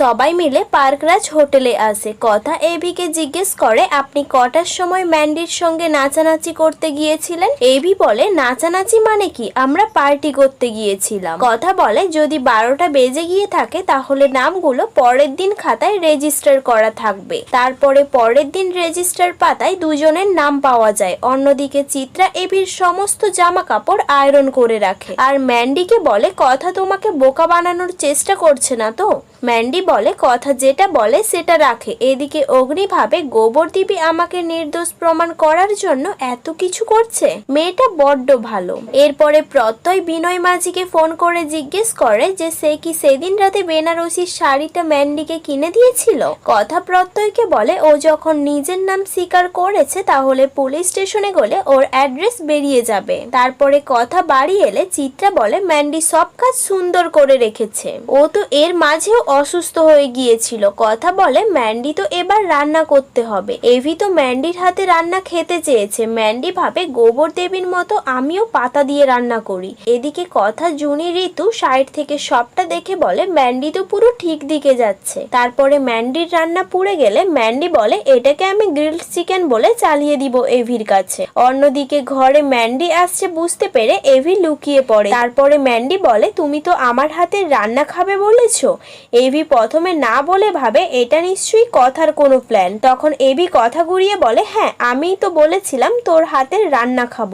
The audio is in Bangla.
সবাই মিলে পার্করাজ হোটেলে আসে। কথা এভিকে জিজ্ঞেস করে, আপনি কটার সময় ম্যান্ডির সঙ্গে নাচানাচি করতে গিয়েছিলেন? এভি বলে, নাচানাচি মানে কি? আমরা পার্টি করতে গিয়েছিলাম। কথা বলে, যদি বারোটা বেজে গিয়ে থাকে, তাহলে নামগুলো পরের দিন খাতায় রেজিস্টার করা থাকবে। তারপরে পরের দিন রেজিস্টার পাতায় দুজনের নাম পাওয়া যায়। অন্যদিকে চিত্রা এভির সমস্ত জামা কাপড় আয়রন করে রাখে। আর ম্যান্ডিকে বলে, কথা তোমাকে বোকা বানানোর চেষ্টা করছে না তো? ম্যান্ডি বলে, কথা যেটা বলে সেটা রাখে। এদিকে অগ্নি ভাবে গোবরদীপী আমাকে নির্দোষ প্রমাণ করার জন্য এত কিছু করছে। মেয়েটা বড্ড ভালো। এরপরে প্রত্যয় বিনয় মাঝিকে ফোন করে জিজ্ঞেস করে যে, সে কি সেদিন রাতে বেনারসির শাড়িটা ম্যান্ডিকে কিনে দিয়েছিল? কথা প্রত্যয়কে বলে, ও যখন নিজের নাম স্বীকার করেছে, তাহলে পুলিশ স্টেশনে গেলে ওর অ্যাড্রেস বেরিয়ে যাবে। তারপরে কথা বাড়ি এলে চিত্রা বলে, ম্যান্ডি সব কাজ সুন্দর করে রেখেছে। ও তো এর মাঝেও অসুস্থ হয়ে গিয়েছিল। কথা বলে, ম্যান্ডি তো এবার রান্না করতে হবে। এভি তো ম্যান্ডির হাতে রান্না খেতে চেয়েছে। ম্যান্ডি ভাবে, গোবর দেবীর মতো আমিও পাতা দিয়ে রান্না করি। এদিকে কথা জুনি ঋতু সাইড থেকে সবটা দেখে বলে, ম্যান্ডি তো পুরো ঠিক দিকে যাচ্ছে। তারপরে ম্যান্ডির রান্না পুড়ে গেলে ম্যান্ডি বলে, এটাকে আমি গ্রিলড চিকেন বলে চালিয়ে দিব এভির কাছে। অন্যদিকে ঘরে ম্যান্ডি আসছে বুঝতে পেরে এভি লুকিয়ে পড়ে। তারপরে ম্যান্ডি বলে, তুমি তো আমার হাতে রান্না খাবে বলেছ? এভি প্রথমে না বলে ভাবে, এটা নিশ্চয়ই কথার কোনো প্ল্যান তখন এবি কথা ঘুরিয়ে বলে হ্যাঁ আমিই তো বলেছিলাম তোর হাতের রান্না খাব।